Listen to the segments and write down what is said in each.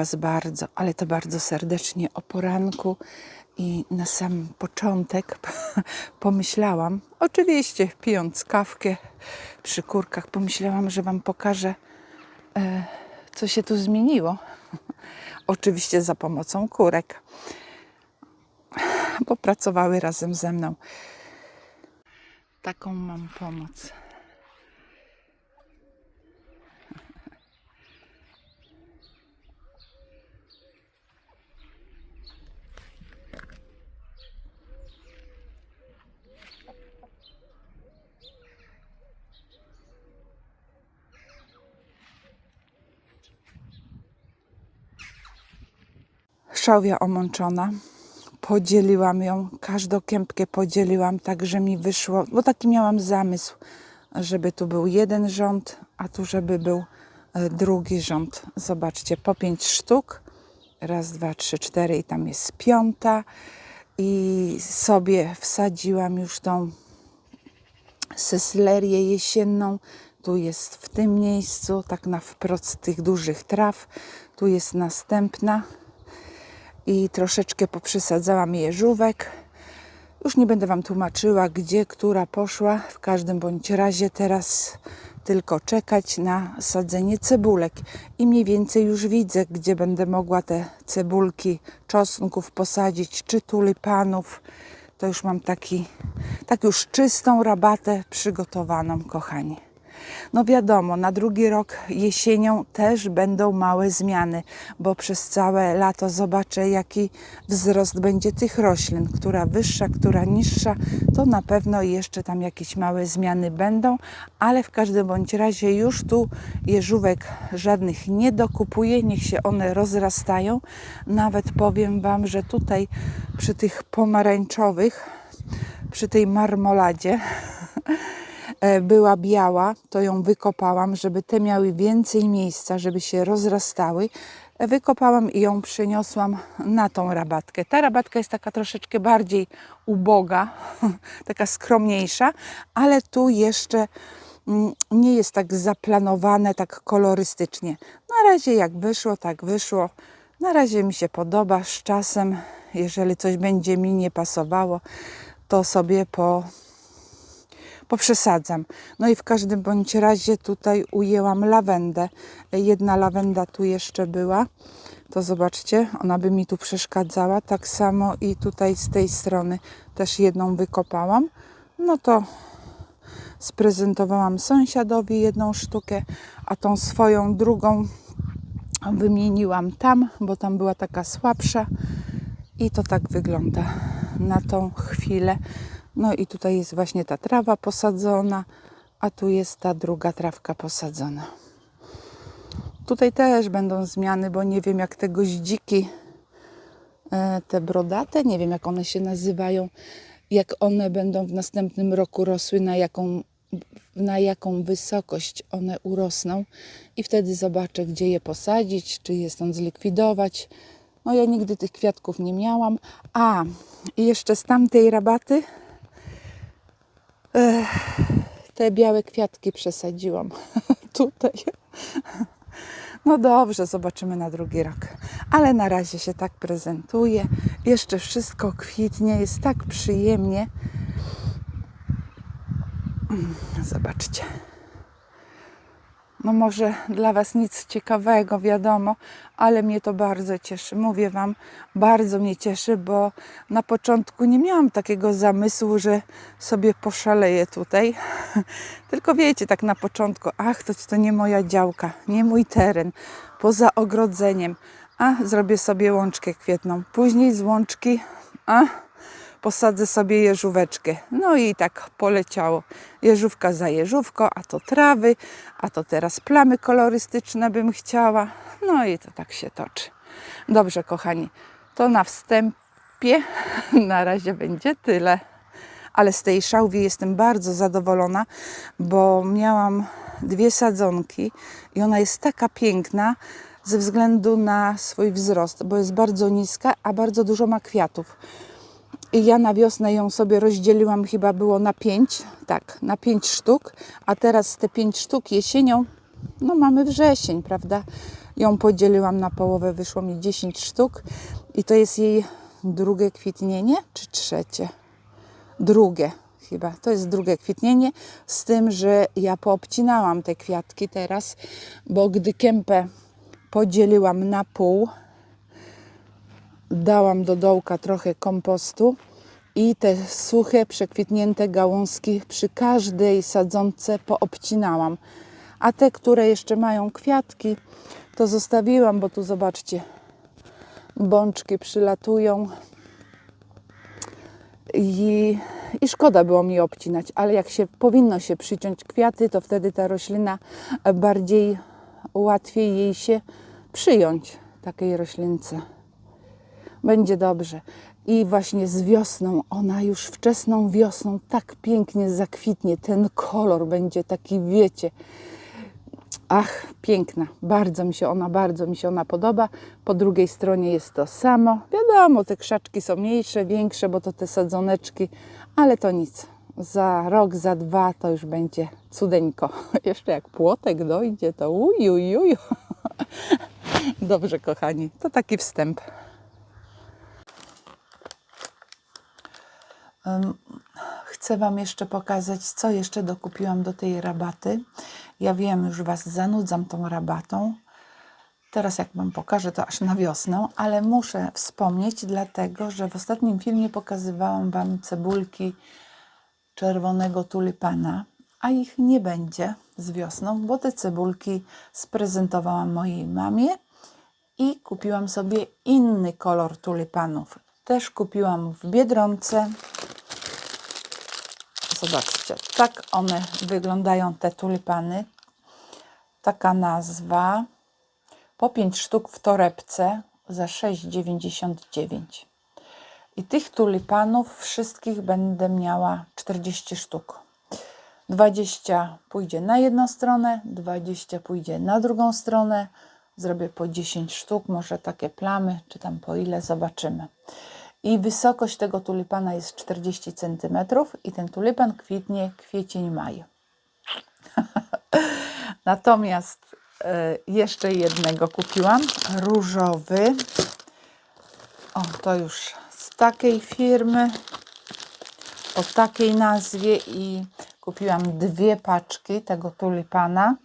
Was bardzo, ale to bardzo serdecznie o poranku i na sam początek pomyślałam, oczywiście pijąc kawkę przy kurkach, pomyślałam, że Wam pokażę, e, co się tu zmieniło. Oczywiście za pomocą kurek, bo pracowały razem ze mną. Taką mam pomoc. Szałwia omączona. Podzieliłam ją, każdą kępkę podzieliłam, tak że mi wyszło, bo taki miałam zamysł, żeby tu był jeden rząd, a tu żeby był e, drugi rząd. Zobaczcie, po pięć sztuk. Raz, dwa, trzy, cztery i tam jest piąta. I sobie wsadziłam już tą seslerię jesienną. Tu jest w tym miejscu, tak na wprost tych dużych traw. Tu jest następna i troszeczkę poprzesadzałam jeżówek. Już nie będę Wam tłumaczyła, gdzie która poszła. W każdym bądź razie teraz tylko czekać na sadzenie cebulek. I mniej więcej już widzę, gdzie będę mogła te cebulki czosnków posadzić, czy tulipanów. To już mam taki, tak już czystą rabatę przygotowaną, kochani. No wiadomo, na drugi rok jesienią też będą małe zmiany, bo przez całe lato zobaczę, jaki wzrost będzie tych roślin, która wyższa, która niższa, to na pewno jeszcze tam jakieś małe zmiany będą, ale w każdym bądź razie już tu jeżówek żadnych nie dokupuję, niech się one rozrastają. Nawet powiem Wam, że tutaj przy tych pomarańczowych, przy tej marmoladzie, była biała, to ją wykopałam, żeby te miały więcej miejsca, żeby się rozrastały. E, Wykopałam i ją przeniosłam na tą rabatkę. Ta rabatka jest taka troszeczkę bardziej uboga, taka skromniejsza, ale tu jeszcze mm, nie jest tak zaplanowane, tak kolorystycznie. Na razie jak wyszło, tak wyszło. Na razie mi się podoba. Z czasem, jeżeli coś będzie mi nie pasowało, to sobie po poprzesadzam. No i w każdym bądź razie tutaj ujęłam lawendę. Jedna lawenda tu jeszcze była. To zobaczcie, ona by mi tu przeszkadzała. Tak samo i tutaj z tej strony też jedną wykopałam. No to sprezentowałam sąsiadowi jedną sztukę, a tą swoją drugą wymieniłam tam, bo tam była taka słabsza. I to tak wygląda na tą chwilę. No i tutaj jest właśnie ta trawa posadzona, a tu jest ta druga trawka posadzona. Tutaj też będą zmiany, bo nie wiem jak te goździki, e, te brodate, nie wiem jak one się nazywają, jak one będą w następnym roku rosły, na jaką, na jaką wysokość one urosną i wtedy zobaczę, gdzie je posadzić, czy je stąd zlikwidować. No ja nigdy tych kwiatków nie miałam. A, i jeszcze z tamtej rabaty Ech, te białe kwiatki przesadziłam tutaj. No dobrze, zobaczymy na drugi rok. Ale na razie się tak prezentuje. Jeszcze wszystko kwitnie, jest tak przyjemnie. Mm, Zobaczcie. No może dla Was nic ciekawego, wiadomo, ale mnie to bardzo cieszy. Mówię Wam, bardzo mnie cieszy, bo na początku nie miałam takiego zamysłu, że sobie poszaleję tutaj. Tylko wiecie, tak na początku, ach, to, to nie moja działka, nie mój teren, poza ogrodzeniem. A, zrobię sobie łączkę kwietną. Później z łączki, a, posadzę sobie jeżóweczkę. No i tak poleciało. Jeżówka za jeżówką, a to trawy, a to teraz plamy kolorystyczne bym chciała. No i to tak się toczy. Dobrze, kochani, to na wstępie na razie będzie tyle. Ale z tej szałwi jestem bardzo zadowolona, bo miałam dwie sadzonki i ona jest taka piękna ze względu na swój wzrost, bo jest bardzo niska, a bardzo dużo ma kwiatów. I ja na wiosnę ją sobie rozdzieliłam, chyba było na pięć, tak, na pięć sztuk, a teraz te pięć sztuk jesienią, no mamy wrzesień, prawda? ją podzieliłam na połowę, wyszło mi 10 sztuk i to jest jej drugie kwitnienie czy trzecie? Drugie chyba. To jest drugie kwitnienie, z tym, że ja poobcinałam te kwiatki teraz, bo gdy kępę podzieliłam na pół, dałam do dołka trochę kompostu i te suche, przekwitnięte gałązki przy każdej sadzonce poobcinałam. A te, które jeszcze mają kwiatki, to zostawiłam, bo tu zobaczcie, bączki przylatują i, i szkoda było mi obcinać, ale jak się powinno się przyciąć kwiaty, to wtedy ta roślina bardziej łatwiej jej się przyjąć takiej roślince. Będzie dobrze. I właśnie z wiosną, ona już wczesną wiosną tak pięknie zakwitnie. Ten kolor będzie taki, wiecie, Ach, piękna. Bardzo mi się ona, bardzo mi się ona podoba. Po drugiej stronie jest to samo. Wiadomo, te krzaczki są mniejsze, większe, bo to te sadzoneczki, ale to nic. Za rok, za dwa to już będzie cudeńko. Jeszcze jak płotek dojdzie, to uj, uj, uj. Dobrze, kochani, to taki wstęp. Chcę Wam jeszcze pokazać, co jeszcze dokupiłam do tej rabaty. Ja wiem, już Was zanudzam tą rabatą. Teraz jak Wam pokażę, to aż na wiosnę, ale muszę wspomnieć, dlatego że w ostatnim filmie pokazywałam Wam cebulki czerwonego tulipana, a ich nie będzie z wiosną, bo te cebulki sprezentowałam mojej mamie i kupiłam sobie inny kolor tulipanów. Też kupiłam w Biedronce. Zobaczcie, tak one wyglądają, te tulipany. Taka nazwa. Po 5 sztuk w torebce za 6,99. I tych tulipanów wszystkich będę miała 40 sztuk. 20 pójdzie na jedną stronę, 20 pójdzie na drugą stronę. Zrobię po 10 sztuk, może takie plamy, czy tam po ile, zobaczymy. I wysokość tego tulipana jest 40 cm i ten tulipan kwitnie kwiecień, maj. Natomiast e, jeszcze jednego kupiłam, różowy. O, to już z takiej firmy, o takiej nazwie i kupiłam dwie paczki tego tulipana.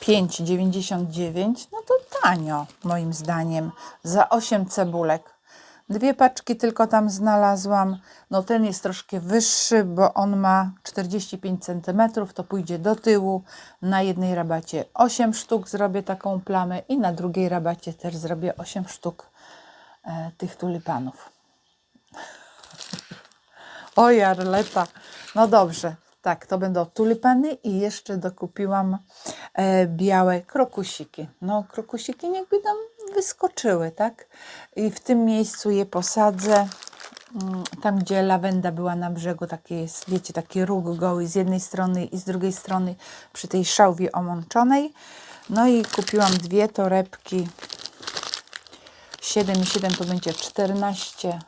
5,99, no to tanio moim zdaniem, za 8 cebulek. Dwie paczki tylko tam znalazłam. No ten jest troszkę wyższy, bo on ma 45 cm, to pójdzie do tyłu. Na jednej rabacie 8 sztuk zrobię taką plamę i na drugiej rabacie też zrobię 8 sztuk e, tych tulipanów. O, Jarleta. No dobrze, tak, to będą tulipany i jeszcze dokupiłam białe krokusiki. No, krokusiki niechby tam wyskoczyły, tak? I w tym miejscu je posadzę. Mm, Tam, gdzie lawenda była na brzegu, taki jest, wiecie, taki róg goły z jednej strony i z drugiej strony przy tej szałwie omączonej. No i kupiłam dwie torebki 7 i 7 to będzie 14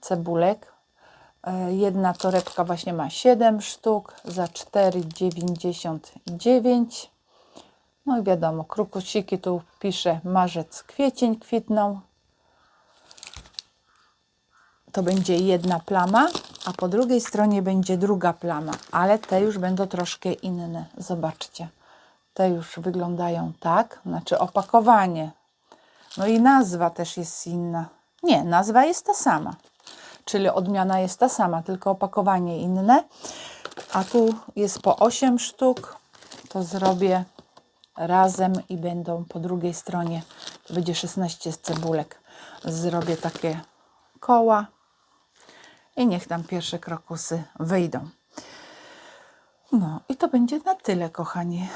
cebulek. E, Jedna torebka właśnie ma 7 sztuk za 4,99. No i wiadomo, krukusiki tu pisze marzec, kwiecień kwitną. To będzie jedna plama, a po drugiej stronie będzie druga plama, ale te już będą troszkę inne. Zobaczcie, te już wyglądają tak, znaczy opakowanie. No i nazwa też jest inna. Nie, nazwa jest ta sama czyli odmiana jest ta sama, tylko opakowanie inne. A tu jest po 8 sztuk, to zrobię razem i będą po drugiej stronie, to będzie 16 cebulek. Zrobię takie koła i niech tam pierwsze krokusy wyjdą. No i to będzie na tyle, kochani.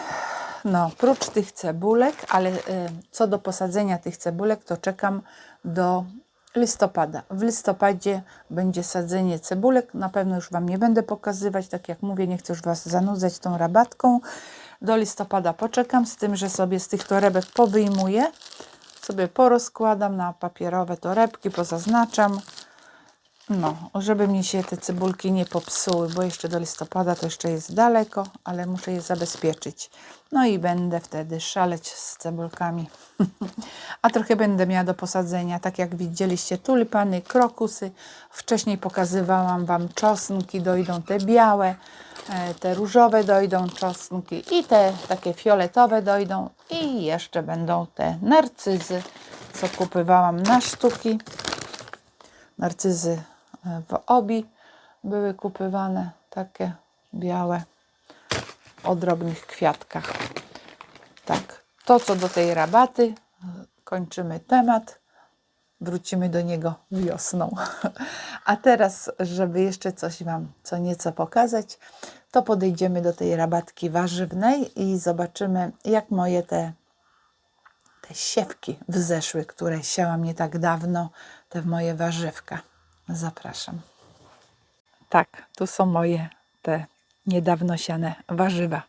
No, prócz tych cebulek, ale y, co do posadzenia tych cebulek, to czekam do listopada. W listopadzie będzie sadzenie cebulek. Na pewno już Wam nie będę pokazywać. Tak jak mówię, nie chcę już Was zanudzać tą rabatką. Do listopada poczekam, z tym, że sobie z tych torebek powyjmuję. Sobie porozkładam na papierowe torebki, pozaznaczam. No, żeby mi się te cebulki nie popsuły, bo jeszcze do listopada to jeszcze jest daleko, ale muszę je zabezpieczyć. No i będę wtedy szaleć z cebulkami. A trochę będę miała do posadzenia, tak jak widzieliście, tulipany, krokusy. Wcześniej pokazywałam Wam czosnki, dojdą te białe, e, te różowe dojdą czosnki i te takie fioletowe dojdą i jeszcze będą te narcyzy, co kupywałam na sztuki narcyzy w obi były kupywane, takie białe, o drobnych kwiatkach. Tak, to co do tej rabaty, kończymy temat. Wrócimy do niego wiosną. A teraz, żeby jeszcze coś Wam co nieco pokazać, to podejdziemy do tej rabatki warzywnej i zobaczymy, jak moje te te siewki wzeszły, które siałam nie tak dawno, te moje warzywka. Zapraszam. Tak, tu są moje te niedawno siane warzywa.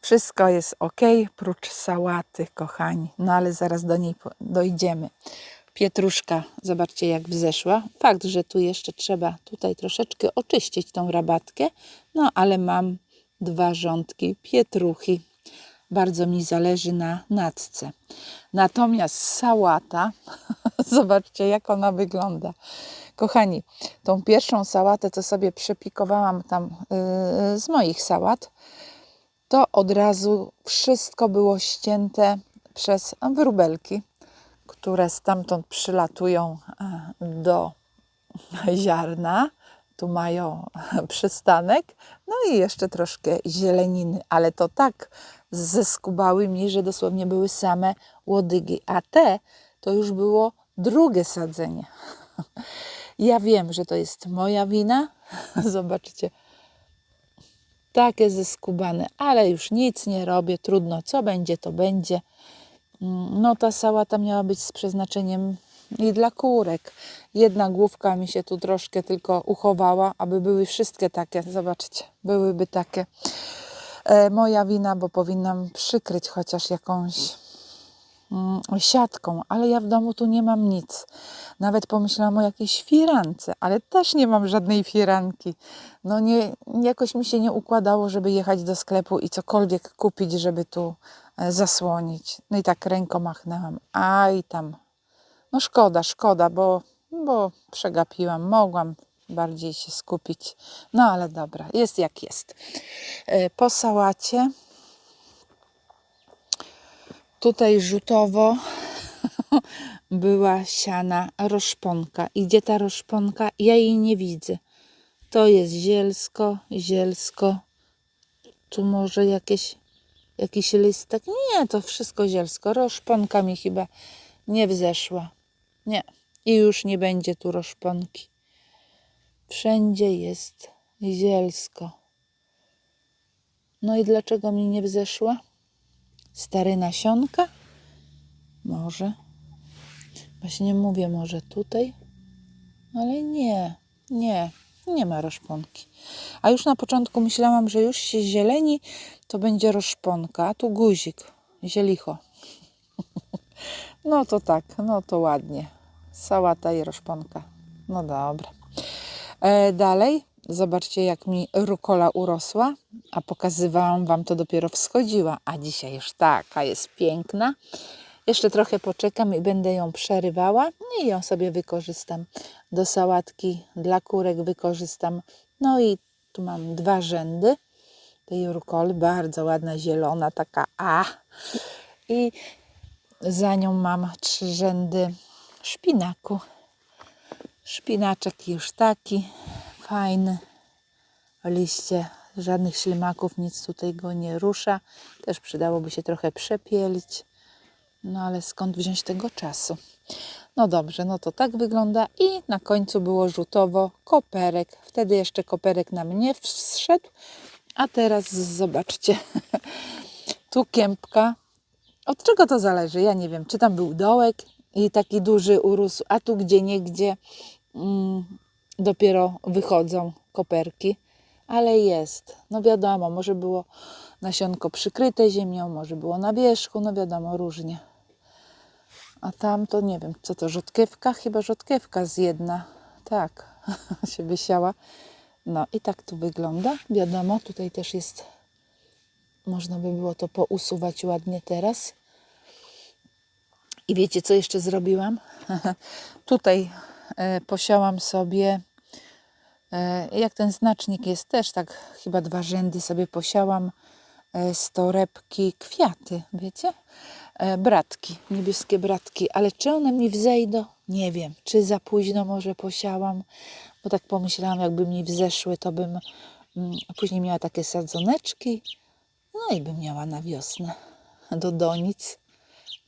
Wszystko jest ok, prócz sałaty, kochani. No ale zaraz do niej dojdziemy. Pietruszka, zobaczcie jak wzeszła. Fakt, że tu jeszcze trzeba tutaj troszeczkę oczyścić tą rabatkę, no ale mam dwa rządki pietruchy. Bardzo mi zależy na natce. Natomiast sałata, zobaczcie jak ona wygląda. Kochani, tą pierwszą sałatę, co sobie przepikowałam tam yy, z moich sałat, to od razu wszystko było ścięte przez wróbelki, które stamtąd przylatują e, do ziarna. Tu mają przystanek, no i jeszcze troszkę zieleniny, ale to tak zeskubały mi, że dosłownie były same łodygi, a te to już było drugie sadzenie. Ja wiem, że to jest moja wina. Zobaczcie, takie zeskubane, ale już nic nie robię, trudno, co będzie, to będzie. No ta sałata miała być z przeznaczeniem i dla kurek. Jedna główka mi się tu troszkę tylko uchowała, aby były wszystkie takie, zobaczcie, byłyby takie. E, moja wina, bo powinnam przykryć chociaż jakąś mm, siatką, ale ja w domu tu nie mam nic. Nawet pomyślałam o jakiejś firance, ale też nie mam żadnej firanki. No nie, jakoś mi się nie układało, żeby jechać do sklepu i cokolwiek kupić, żeby tu e, zasłonić. No i tak ręką machnęłam. A i tam. No szkoda, szkoda, bo, bo przegapiłam. Mogłam bardziej się skupić. No ale dobra, jest jak jest. E, Po sałacie tutaj rzutowo była siana roszponka. I gdzie ta roszponka? Ja jej nie widzę. To jest zielsko, zielsko. Tu może jakieś, jakiś listek? Nie, to wszystko zielsko. Roszponka mi chyba nie wzeszła. Nie. I już nie będzie tu roszponki. Wszędzie jest zielsko. No i dlaczego mi nie wzeszła? Stare nasionka? Może. Właśnie mówię, może tutaj, ale nie, nie, nie ma roszponki. A już na początku myślałam, że już się zieleni, to będzie roszponka, a tu guzik, zielicho. No to tak, no to ładnie. Sałata i roszponka. No dobra. E, dalej, zobaczcie jak mi rukola urosła, a pokazywałam Wam to dopiero wschodziła, a dzisiaj już taka jest piękna. Jeszcze trochę poczekam i będę ją przerywała i ją sobie wykorzystam do sałatki dla kurek wykorzystam. No i tu mam dwa rzędy tej rukoli, bardzo ładna, zielona, taka a. I za nią mam trzy rzędy szpinaku. Szpinaczek już taki fajny. Liście, żadnych ślimaków, nic tutaj go nie rusza. Też przydałoby się trochę przepielić. No ale skąd wziąć tego czasu? No dobrze, no to tak wygląda i na końcu było rzutowo koperek. Wtedy jeszcze koperek nam nie wszedł, a teraz zobaczcie, tu kępka. Od czego to zależy? Ja nie wiem, czy tam był dołek i taki duży urósł, a tu gdzie niegdzie dopiero wychodzą koperki, ale jest. No wiadomo, może było nasionko przykryte ziemią, może było na wierzchu, no wiadomo, różnie. A tam to nie wiem, co to, rzodkiewka? Chyba rzodkiewka z jedna. Tak, się wysiała. No i tak tu wygląda. Wiadomo, tutaj też jest, można by było to pousuwać ładnie teraz. I wiecie, co jeszcze zrobiłam? tutaj posiałam sobie, e, jak ten znacznik jest też, tak chyba dwa rzędy sobie posiałam e, z torebki kwiaty, wiecie? E, bratki, niebieskie bratki, ale czy one mi wzejdą? Nie wiem. Czy za późno może posiałam? Bo tak pomyślałam, jakby mi wzeszły, to bym mm, później miała takie sadzoneczki, no i bym miała na wiosnę do donic.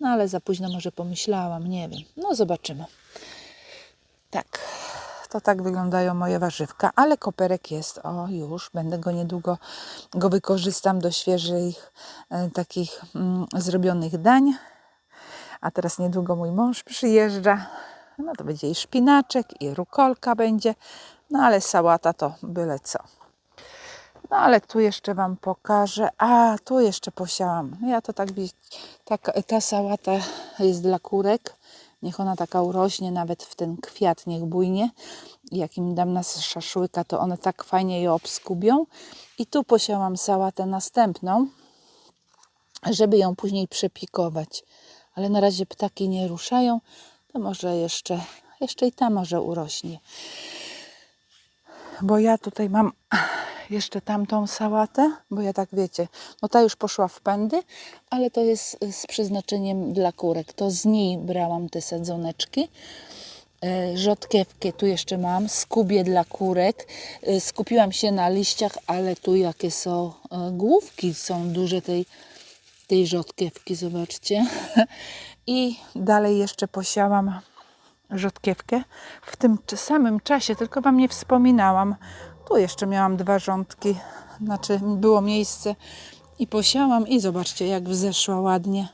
No ale za późno może pomyślałam, nie wiem. No zobaczymy. Tak, to tak wyglądają moje warzywka, ale koperek jest, o już, będę go niedługo, go wykorzystam do świeżych e, takich mm, zrobionych dań. A teraz niedługo mój mąż przyjeżdża, no to będzie i szpinaczek, i rukolka będzie, no ale sałata to byle co. No ale tu jeszcze Wam pokażę. A, tu jeszcze posiałam. Ja to tak, tak ta sałata jest dla kurek. Niech ona taka urośnie, nawet w ten kwiat niech bujnie. Jak im dam na szaszłyka, to one tak fajnie je obskubią. I tu posiałam sałatę następną, żeby ją później przepikować. Ale na razie ptaki nie ruszają, to może jeszcze, jeszcze i ta może urośnie. Bo ja tutaj mam jeszcze tamtą sałatę, bo ja tak wiecie, no ta już poszła w pędy, ale to jest y, z przeznaczeniem dla kurek. To z niej brałam te sadzoneczki. E, Rzodkiewkę tu jeszcze mam, skubie dla kurek. E, Skupiłam się na liściach, ale tu jakie są e, główki, są duże tej, tej rzodkiewki, zobaczcie. I dalej jeszcze posiałam rzodkiewkę w tym samym czasie, tylko Wam nie wspominałam. Tu jeszcze miałam dwa rządki, znaczy było miejsce i posiałam i zobaczcie jak wzeszła ładnie.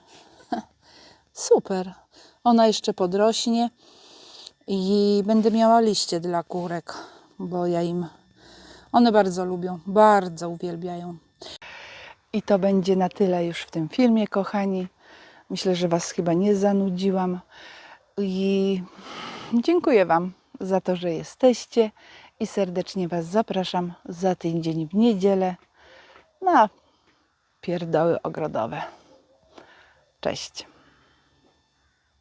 Super. Ona jeszcze podrośnie i będę miała liście dla kurek, bo ja im one bardzo lubią, bardzo uwielbiają. I to będzie na tyle już w tym filmie, kochani. Myślę, że Was chyba nie zanudziłam. I dziękuję Wam za to, że jesteście i serdecznie Was zapraszam za tydzień w niedzielę na pierdoły ogrodowe. Cześć.